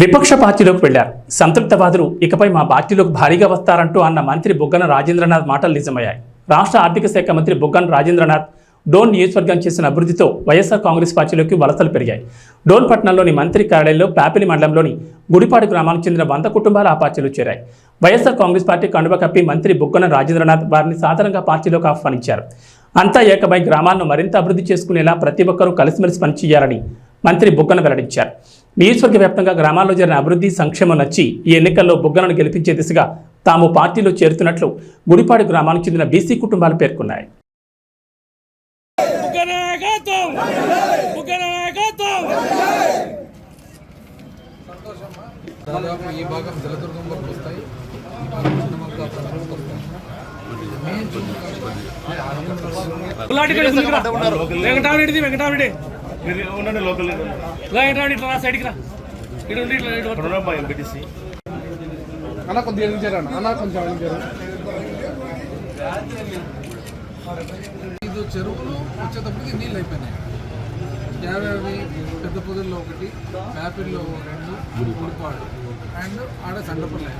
విపక్ష పార్టీలోకి వెళ్ళారు సంతృప్తవాదులు ఇకపై మా పార్టీలోకి భారీగా వస్తారంటూ అన్న మంత్రి బుగ్గన రాజేంద్రనాథ్ మాటలు నిజమయ్యాయి. రాష్ట్ర ఆర్థిక శాఖ మంత్రి బుగ్గన రాజేంద్రనాథ్ డోన్ నియోజకవర్గం చేసిన అభివృద్ధితో వైఎస్ఆర్ కాంగ్రెస్ పార్టీలోకి వలసలు పెరిగాయి. డోన్ పట్టణంలోని మంత్రి కార్యాలయంలో ప్యాపిలి మండలంలోని గుడిపాడు గ్రామానికి చెందిన వంద కుటుంబాలు ఆ పార్టీలో చేరాయి. వైఎస్ఆర్ కాంగ్రెస్ పార్టీ కండువ కప్పి మంత్రి బుగ్గన రాజేంద్రనాథ్ వారిని సాధారణంగా పార్టీలోకి ఆహ్వానించారు. అంతా ఏకమై గ్రామాలను మరింత అభివృద్ధి చేసుకునేలా ప్రతి ఒక్కరూ కలిసిమెలిసి పనిచేయాలని మంత్రి బుగ్గన వెల్లడించారు. నియోజకవర్గ వ్యాప్తంగా గ్రామాల్లో జరిగిన అభివృద్ధి సంక్షేమం నచ్చి ఈ ఎన్నికల్లో బుగ్గలను గెలిపించే దిశగా తాము పార్టీలో చేరుతున్నట్లు గుడిపాడు గ్రామానికి చెందిన బీసీ కుటుంబాలు పేర్కొన్నాయి. బుగ్గన ఈ భాగం జలదుర్గం వరకు వస్తాయి ఈ భాగం చిన్నమంతా వస్తాయి వెంకటారెడ్డిది వెంకటారెడ్డి మీరు ఉండండి లోకల్ వెంకటారెడ్డి ఇట్లా రా సైడ్కి రా. ఇటు ఉండి ఇట్లా ఇటు వరకు. ప్రణబ్ ఎంపీటీసీ అన్న కొద్దిగా ఎదిగించారు అన్న? కొంచెం ఎదిగించారు? ఐదు చెరువులు వచ్చేటప్పటికి నీళ్ళు అయిపోయినాయి. యాభై పెద్ద పొదల్లో ఒకటి యాపిల్లో రెండు గుడిపాడు అండ్ ఆడ సండపల్లి